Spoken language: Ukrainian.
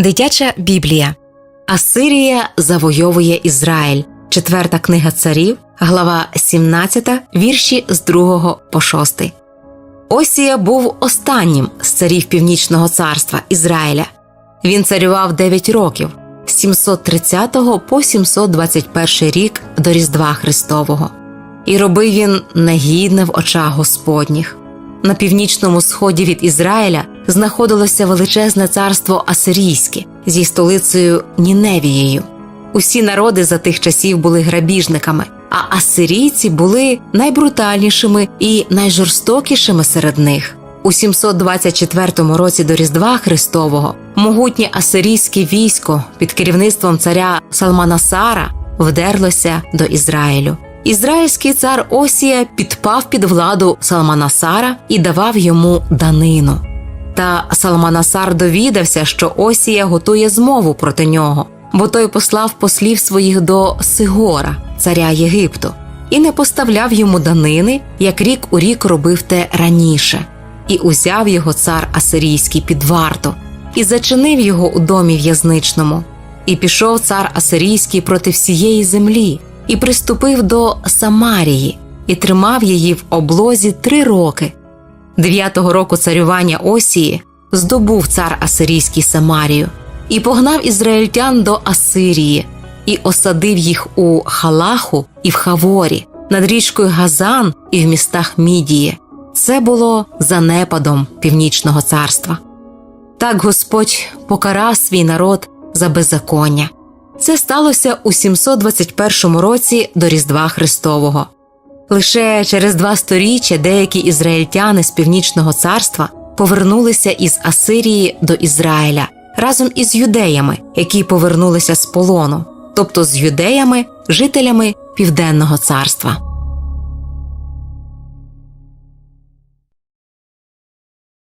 Дитяча Біблія Асирія завойовує Ізраїль. Четверта книга царів, глава 17, вірші з 2 по 6. Осія був останнім з царів Північного царства Ізраїля. Він царював 9 років з 730 по 721 рік до Різдва Христового. І робив він негідне в очах Господніх. На північному сході від Ізраїля знаходилося величезне царство Асирійське зі столицею Ніневією. Усі народи за тих часів були грабіжниками, а асирійці були найбрутальнішими і найжорстокішими серед них. У 724 році до Різдва Христового могутнє асирійське військо під керівництвом царя Салманасара вдерлося до Ізраїлю. Ізраїльський цар Осія підпав під владу Салманасара і давав йому данину. Та Салманасар довідався, що Осія готує змову проти нього, бо той послав послів своїх до Сигора, царя Єгипту, і не поставляв йому данини, як рік у рік робив те раніше, і узяв його цар Асирійський під варту, і зачинив його у домі в'язничному. І пішов цар Асирійський проти всієї землі, і приступив до Самарії, і тримав її в облозі три роки. Дев'ятого року царювання Осії здобув цар Асирійський Самарію і погнав ізраїльтян до Асирії, і осадив їх у Халаху і в Хаворі, над річкою Газан і в містах Мідії. Це було занепадом північного царства. Так Господь покарав свій народ за беззаконня. Це сталося у 721 році до Різдва Христового. Лише через два сторіччя деякі ізраїльтяни з північного царства повернулися із Асирії до Ізраїля разом із юдеями, які повернулися з полону, тобто з юдеями, жителями південного царства.